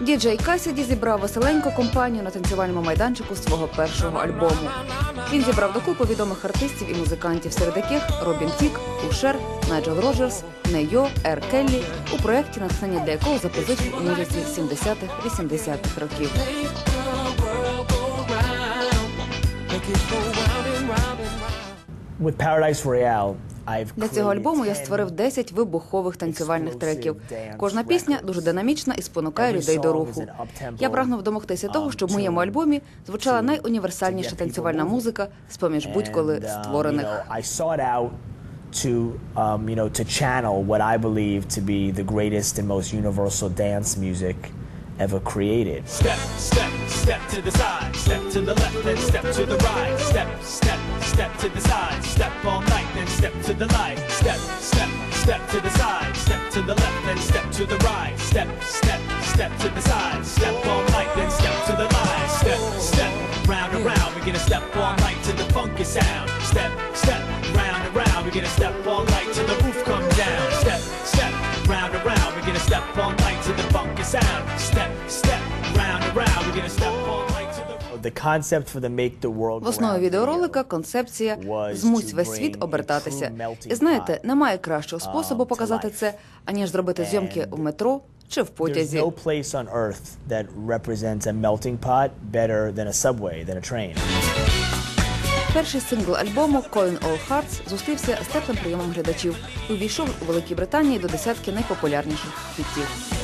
Діджей Касіді зібрав веселеньку компанію на танцювальному майданчику свого першого альбому. Він зібрав докупи відомих артистів і музикантів, серед яких Робін Тік, Ушер, Найджел Роджерс, Нейо, Ер Келлі, у проєкті, натхнення для якого запозичив у музиці 70-х, 80-х років. Для цього альбому я створив 10 вибухових танцювальних треків. Кожна пісня дуже динамічна і спонукає людей до руху. Я прагнув домогтися того, щоб в моєму альбомі звучала найуніверсальніша танцювальна музика з поміж будь-коли um, створених. To, um, you know, to channel what I believe to be the greatest and most universal dance music ever created. Step, step, step to the side, step to the left, then step to the right. Step, step, step to the side, to the light. Step, step, step to the side, step to the left, then step to the right. Step, step, step to the side, step all night, then step to the light. Step, step, round and round, we're gonna step all night to the funky sound. Step, step, round and round, we're gonna step all night till the roof comes down. Step, step, round and round, we're gonna step all night to the funky sound. Step, step, round and round, we're gonna step В основі відеоролика концепція змусь весь світ обертатися. І знаєте, немає кращого способу um, показати це, аніж зробити зйомки в метро чи в потязі. Перший сингл альбому Calling All Hearts зустрівся з теплим прийомом глядачів. Увійшов у Великій Британії до десятки найпопулярніших хітів.